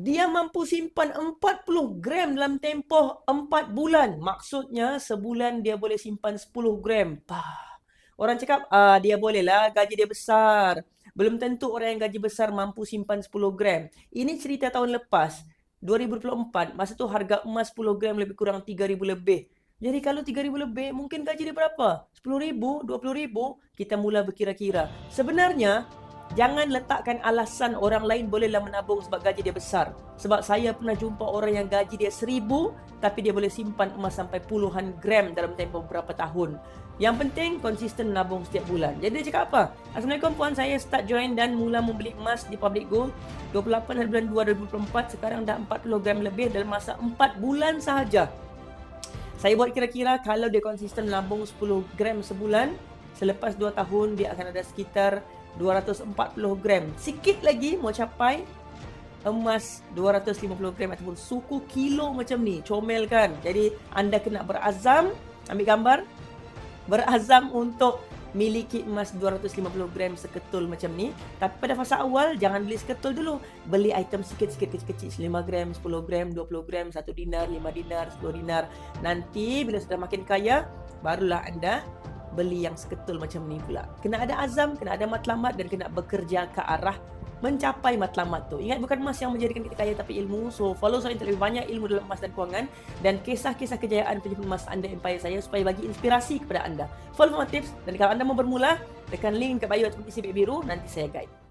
dia mampu simpan 40 gram dalam tempoh 4 bulan. Maksudnya sebulan dia boleh simpan 10 gram. Pah. Orang cakap ah, dia boleh lah gaji dia besar. Belum tentu orang yang gaji besar mampu simpan 10 gram. Ini cerita tahun lepas. 2024, masa tu harga emas 10 gram lebih kurang 3,000 lebih. Jadi kalau 3,000 lebih, mungkin gaji dia berapa? 10,000, 20,000, kita mula berkira-kira. Sebenarnya, jangan letakkan alasan orang lain bolehlah menabung sebab gaji dia besar. Sebab saya pernah jumpa orang yang gaji dia 1,000, tapi dia boleh simpan emas sampai puluhan gram dalam tempoh beberapa tahun. Yang penting konsisten menabung setiap bulan. Jadi dia cakap apa? Assalamualaikum puan, saya start join dan mula membeli emas di Public Gold 28 hari bulan 2 2024. Sekarang dah 40 gram lebih dalam masa 4 bulan sahaja. Saya buat kira-kira kalau dia konsisten menabung 10 gram sebulan, selepas 2 tahun dia akan ada sekitar 240 gram. Sikit lagi mau capai emas 250 gram ataupun suku kilo macam ni. Comel kan? Jadi anda kena berazam, ambil gambar, berazam untuk miliki emas 250 gram seketul macam ni. Tapi pada fasa awal, jangan beli seketul dulu. Beli item sikit-sikit kecil-kecil. 5 gram, 10 gram, 20 gram, 1 dinar, 5 dinar, 10 dinar. Nanti bila sudah makin kaya, barulah anda beli yang seketul macam ni pula. Kena ada azam, kena ada matlamat dan kena bekerja ke arah mencapai matlamat tu. Ingat bukan emas yang menjadikan kita kaya tapi ilmu. So follow saya untuk lebih banyak ilmu dalam emas dan kewangan dan kisah-kisah kejayaan penyimpan emas anda empire saya supaya bagi inspirasi kepada anda. Follow my tips dan kalau anda mau bermula tekan link kat bio ataupun isi biru nanti saya guide.